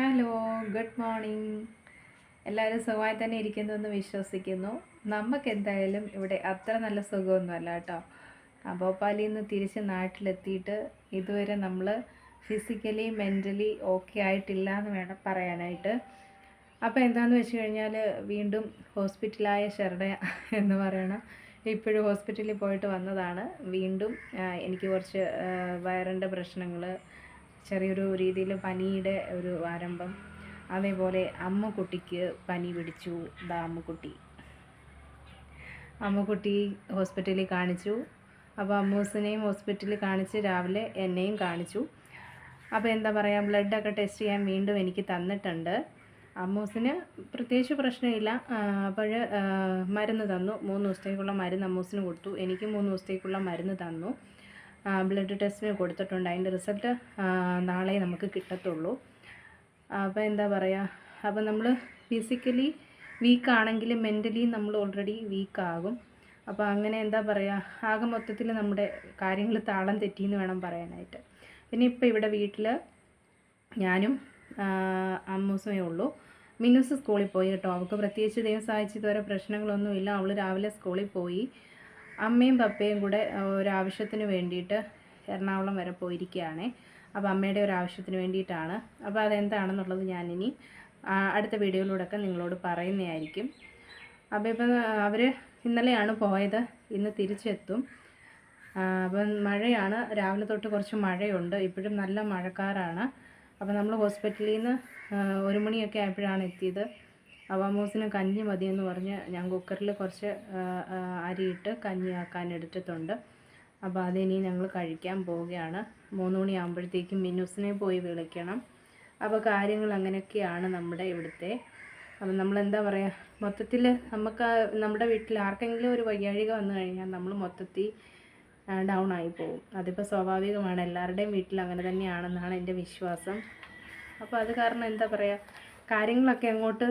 Hello good morning. എല്ലാവരും സുഖമായി തന്നെ ഇരിക്കുന്നു എന്ന് വിശ്വസിക്കുന്നു. നമുക്ക് എന്തായാലും ഇവിടെ അത്ര നല്ല സുഖമൊന്നുമല്ല കേട്ടോ. ഭോപ്പാലിൽ നിന്ന് തിരിച്ച് നാട്ടിലെത്തിയിട്ട് ഇതുവരെ നമ്മൾ ഫിസിക്കലി മെന്റലി ഓക്കെ ആയിട്ടില്ല എന്ന് വേണം പറയാനായിട്ട്. അപ്പോൾ എന്താണെന്ന് വെച്ച് കഴിഞ്ഞാൽ വീണ്ടും ഹോസ്പിറ്റലായ ഷെർഡ എന്ന് പറയണം. ഇപ്പോഴും ഹോസ്പിറ്റലിൽ പോയിട്ട് വന്നതാണ്. വീണ്ടും എനിക്ക് കുറച്ച് വയറിന്റെ പ്രശ്നങ്ങൾ ചെറിയൊരു രീതിയിൽ പനിയുടെ ഒരു ആരംഭം. അതേപോലെ അമ്മുക്കുട്ടിക്ക് പനി പിടിച്ചു ദാ അമ്മുക്കുട്ടി അമ്മുക്കുട്ടി ഹോസ്പിറ്റലിൽ കാണിച്ചു. അപ്പോൾ അമ്മൂസിനെയും ഹോസ്പിറ്റലിൽ കാണിച്ച് രാവിലെ എന്നെയും കാണിച്ചു. അപ്പോൾ എന്താ പറയുക ബ്ലഡൊക്കെ ടെസ്റ്റ് ചെയ്യാൻ വീണ്ടും എനിക്ക് തന്നിട്ടുണ്ട്. അമ്മൂസിന് പ്രത്യേകിച്ച് പ്രശ്നമില്ല. അപ്പോൾ മരുന്ന് തന്നു. മൂന്ന് ദിവസത്തേക്കുള്ള മരുന്ന് അമ്മൂസിന് കൊടുത്തു. എനിക്ക് മൂന്ന് ദിവസത്തേക്കുള്ള മരുന്ന് തന്നു. ബ്ലഡ് ടെസ്റ്റിന് കൊടുത്തിട്ടുണ്ട്. അതിന്റെ റിസൾട്ട് നാളെ നമുക്ക് കിട്ടത്തുള്ളൂ. അപ്പോൾ എന്താ പറയുക അപ്പോൾ നമ്മൾ ഫിസിക്കലി വീക്ക് ആണെങ്കിലും മെന്റലി നമ്മൾ ഓൾറെഡി വീക്കാകും അപ്പോൾ അങ്ങനെ എന്താ പറയുക ആകെ മൊത്തത്തിൽ നമ്മുടെ കാര്യങ്ങൾ താളം തെറ്റിയെന്ന് വേണം പറയാനായിട്ട്. പിന്നെ ഇപ്പോൾ ഇവിടെ വീട്ടിൽ ഞാനും അമ്മൂസുമേ ഉള്ളൂ. മിനുസ് സ്കൂളിൽ പോയി കേട്ടോ. അവൾക്ക് പ്രത്യേകിച്ച് ദൈവം സഹായിച്ച് ഇതുവരെ പ്രശ്നങ്ങളൊന്നുമില്ല. അവൾ രാവിലെ സ്കൂളിൽ പോയി. അമ്മയും പപ്പയും കൂടെ ഒരാവശ്യത്തിന് വേണ്ടിയിട്ട് എറണാകുളം വരെ പോയിരിക്കുകയാണ് അപ്പോൾ അമ്മയുടെ ഒരു ആവശ്യത്തിന് വേണ്ടിയിട്ടാണ്. അപ്പോൾ അതെന്താണെന്നുള്ളത് ഞാനിനി അടുത്ത വീഡിയോയിലൂടെയൊക്കെ നിങ്ങളോട് പറയുന്നതായിരിക്കും. അപ്പോൾ ഇപ്പം അവർ ഇന്നലെയാണ് പോയത്. ഇന്ന് തിരിച്ചെത്തും. അപ്പം മഴയാണ്. രാവിലെ തൊട്ട് കുറച്ച് മഴയുണ്ട്. ഇപ്പോഴും നല്ല മഴക്കാറാണ്. അപ്പോൾ നമ്മൾ ഹോസ്പിറ്റലിൽ നിന്ന് ഒരു മണിയൊക്കെ ആയപ്പോഴാണ് എത്തിയത്. അവാമോസിന് കഞ്ഞി മതിയെന്ന് പറഞ്ഞ് ഞാൻ കുക്കറിൽ കുറച്ച് അരിയിട്ട് കഞ്ഞി ആക്കാൻ എടുത്തിട്ടുണ്ട്. അപ്പോൾ അതിനി ഞങ്ങൾ കഴിക്കാൻ പോവുകയാണ്. മൂന്ന് മണിയാകുമ്പോഴത്തേക്കും മിനുസിനെ പോയി വിളിക്കണം. അപ്പോൾ കാര്യങ്ങൾ അങ്ങനെയൊക്കെയാണ് നമ്മുടെ ഇവിടുത്തെ. അപ്പം നമ്മൾ എന്താ പറയുക മൊത്തത്തിൽ നമുക്ക് നമ്മുടെ വീട്ടിൽ ആർക്കെങ്കിലും ഒരു വയ്യാഴിക വന്നു കഴിഞ്ഞാൽ നമ്മൾ മൊത്തത്തിൽ ഡൗൺ ആയി പോകും അതിപ്പോൾ സ്വാഭാവികമാണ്. എല്ലാവരുടെയും വീട്ടിൽ അങ്ങനെ തന്നെയാണെന്നാണ് എന്റെ വിശ്വാസം. അപ്പോൾ അത് കാരണം എന്താ പറയുക കാര്യങ്ങളൊക്കെ അങ്ങോട്ട്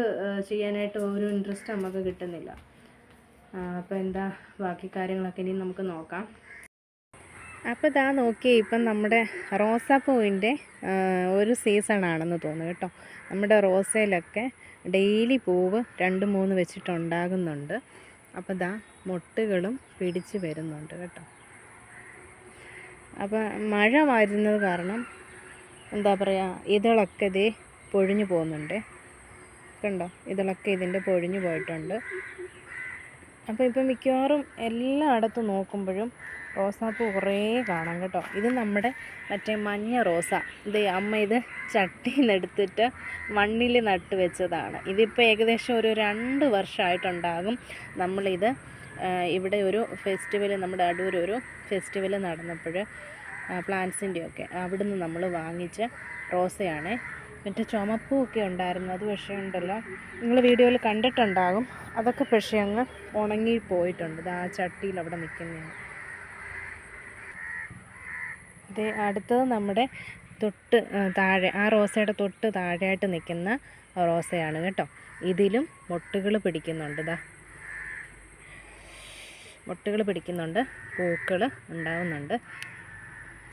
ചെയ്യാനായിട്ട് ഒരു ഇൻട്രസ്റ്റ് നമുക്ക് കിട്ടുന്നില്ല. അപ്പോൾ എന്താ ബാക്കി കാര്യങ്ങളൊക്കെ ഇനി നമുക്ക് നോക്കാം. അപ്പോൾ ഇതാ നോക്കിയേ ഇപ്പം നമ്മുടെ റോസാപ്പൂവിന്റെ ഒരു സീസണാണെന്ന് തോന്നുന്നു കേട്ടോ. നമ്മുടെ റോസയിലൊക്കെ ഡെയിലി പൂവ് രണ്ട് മൂന്ന് വെച്ചിട്ടുണ്ടാകുന്നുണ്ട്. അപ്പോൾ ഇതാ മൊട്ടുകളും പിടിച്ച് വരുന്നുണ്ട് കേട്ടോ. അപ്പം മഴ വരുന്നത് കാരണം എന്താ പറയുക ഇതളൊക്കെ ഇതേ പൊഴിഞ്ഞു പോകുന്നുണ്ട്. കണ്ടോ? ഇതിളൊക്കെ ഇതിന്റെ പൊഴിഞ്ഞു പോയിട്ടുണ്ട്. അപ്പോൾ ഇപ്പം മിക്കവാറും എല്ലായിടത്തും നോക്കുമ്പോഴും റോസാപ്പൂ കുറേ കാണാം കേട്ടോ. ഇത് നമ്മുടെ മറ്റേ മഞ്ഞ റോസ. ഇത് അമ്മ ഇത് ചട്ടിയിൽ നിന്നെടുത്തിട്ട് മണ്ണിൽ നട്ട് വെച്ചതാണ്. ഇതിപ്പോൾ ഏകദേശം ഒരു രണ്ട് വർഷമായിട്ടുണ്ടാകും നമ്മളിത് ഇവിടെ ഒരു ഫെസ്റ്റിവൽ നമ്മുടെ അടൂർ ഒരു ഫെസ്റ്റിവൽ നടന്നപ്പോൾ പ്ലാന്റ്സിന്റെയൊക്കെ അവിടുന്ന് നമ്മൾ വാങ്ങിച്ച റോസയാണ് മറ്റേ ചുമപ്പൊക്കെ ഉണ്ടായിരുന്നു അത് പക്ഷേ ഉണ്ടല്ലോ നിങ്ങൾ വീഡിയോയിൽ കണ്ടിട്ടുണ്ടാകും. അതൊക്കെ പക്ഷേ അങ്ങ് ഉണങ്ങി പോയിട്ടുണ്ട്. ആ ചട്ടിയിൽ അവിടെ നിൽക്കുന്നതാണ്. ഇത് അടുത്തത് നമ്മുടെ തൊട്ട് താഴെ ആ റോസയുടെ തൊട്ട് താഴെയായിട്ട് നിൽക്കുന്ന റോസയാണ് കേട്ടോ. ഇതിലും മൊട്ടുകൾ പിടിക്കുന്നുണ്ട്. ഇതാ മൊട്ടുകൾ പിടിക്കുന്നുണ്ട് പൂക്കൾ ഉണ്ടാവുന്നുണ്ട്.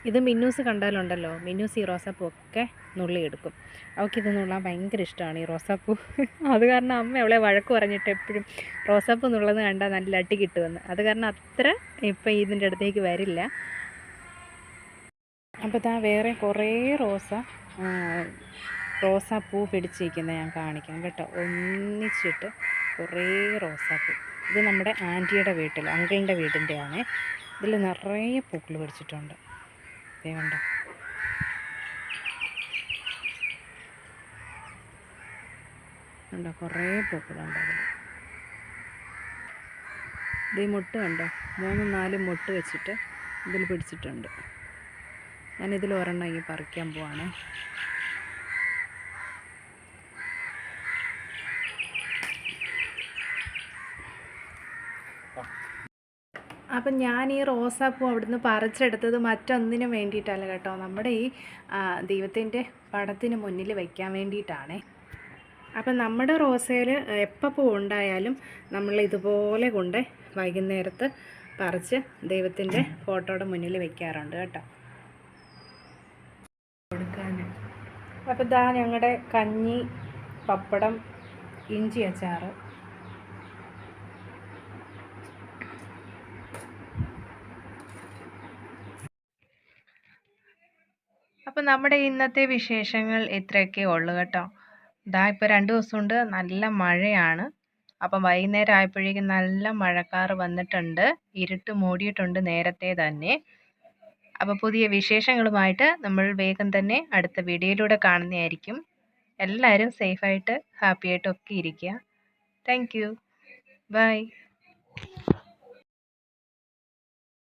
ഇത് മിന്നൂസ് കണ്ടാലുണ്ടല്ലോ. മിന്നൂസ് ഈ റോസാപ്പൂ ഒക്കെ നുള്ളിയെടുക്കും അവൾക്കിത് നുള്ളാൻ ഭയങ്കര ഇഷ്ടമാണ് ഈ റോസാപ്പൂ. അത് കാരണം അമ്മ അവളെ വഴക്ക് പറഞ്ഞിട്ട് എപ്പോഴും റോസാപ്പൂ നുള്ളത് കണ്ടാൽ നല്ല അട്ടി കിട്ടുമെന്ന്. അത് കാരണം അത്ര ഇപ്പം ഇതിന്റെ അടുത്തേക്ക് വരില്ല. അപ്പോൾ താ വേറെ കുറേ റോസ റോസാപ്പൂ പിടിച്ചിരിക്കുന്നത് ഞാൻ കാണിക്കാം കേട്ടോ. ഒന്നിച്ചിട്ട് കുറേ റോസാപ്പൂ. ഇത് നമ്മുടെ ആന്റിയുടെ വീട്ടിൽ അങ്കിളിന്റെ വീടിന്റെയാണ്. ഇതിൽ നിറയെ പൂക്കൾ പിടിച്ചിട്ടുണ്ട്. കണ്ടോ. കണ്ടോ കുറേ പൂക്കളുണ്ട് അതിൽ ഇത് ഈ മുട്ട കണ്ടോ മൂന്നും നാലും മുട്ട് വെച്ചിട്ട് ഇതിൽ പിടിച്ചിട്ടുണ്ട്. ഞാനിതിൽ ഒരെണ്ണം ഈ പറിക്കാൻ പോവാണ്. അപ്പം ഞാൻ ഈ റോസാപ്പൂ അവിടുന്ന് പറിച്ചെടുത്തത് മറ്റൊന്നിനും വേണ്ടിയിട്ടല്ല കേട്ടോ. നമ്മുടെ ഈ ദൈവത്തിന്റെ പടത്തിന് മുന്നിൽ വയ്ക്കാൻ വേണ്ടിയിട്ടാണേ. അപ്പം നമ്മുടെ റോസയിൽ എപ്പോൾ പൂ ഉണ്ടായാലും നമ്മൾ ഇതുപോലെ കൊണ്ട് വൈകുന്നേരത്ത് പറിച്ച് ദൈവത്തിന്റെ ഫോട്ടോയുടെ മുന്നിൽ വെക്കാറുണ്ട് കേട്ടോ. കൊടുക്കാൻ അപ്പോൾ ഇതാ ഞങ്ങളുടെ കഞ്ഞി പപ്പടം ഇഞ്ചി അച്ചാറ്. അപ്പോൾ നമ്മുടെ ഇന്നത്തെ വിശേഷങ്ങൾ ഇത്രയൊക്കെ ഉള്ളു കേട്ടോ. ഇതാ ഇപ്പോൾ രണ്ട് ദിവസം കൊണ്ട് നല്ല മഴയാണ്. അപ്പം വൈകുന്നേരം ആയപ്പോഴേക്കും നല്ല മഴക്കാർ വന്നിട്ടുണ്ട്. ഇരുട്ട് മൂടിയിട്ടുണ്ട് നേരത്തെ തന്നെ. അപ്പോൾ പുതിയ വിശേഷങ്ങളുമായിട്ട് നമ്മൾ വേഗം തന്നെ അടുത്ത വീഡിയോയിലൂടെ കാണുന്നതായിരിക്കും. എല്ലാവരും സേഫായിട്ട് ഹാപ്പിയായിട്ടൊക്കെ ഇരിക്കുക. Thank you. ബൈ.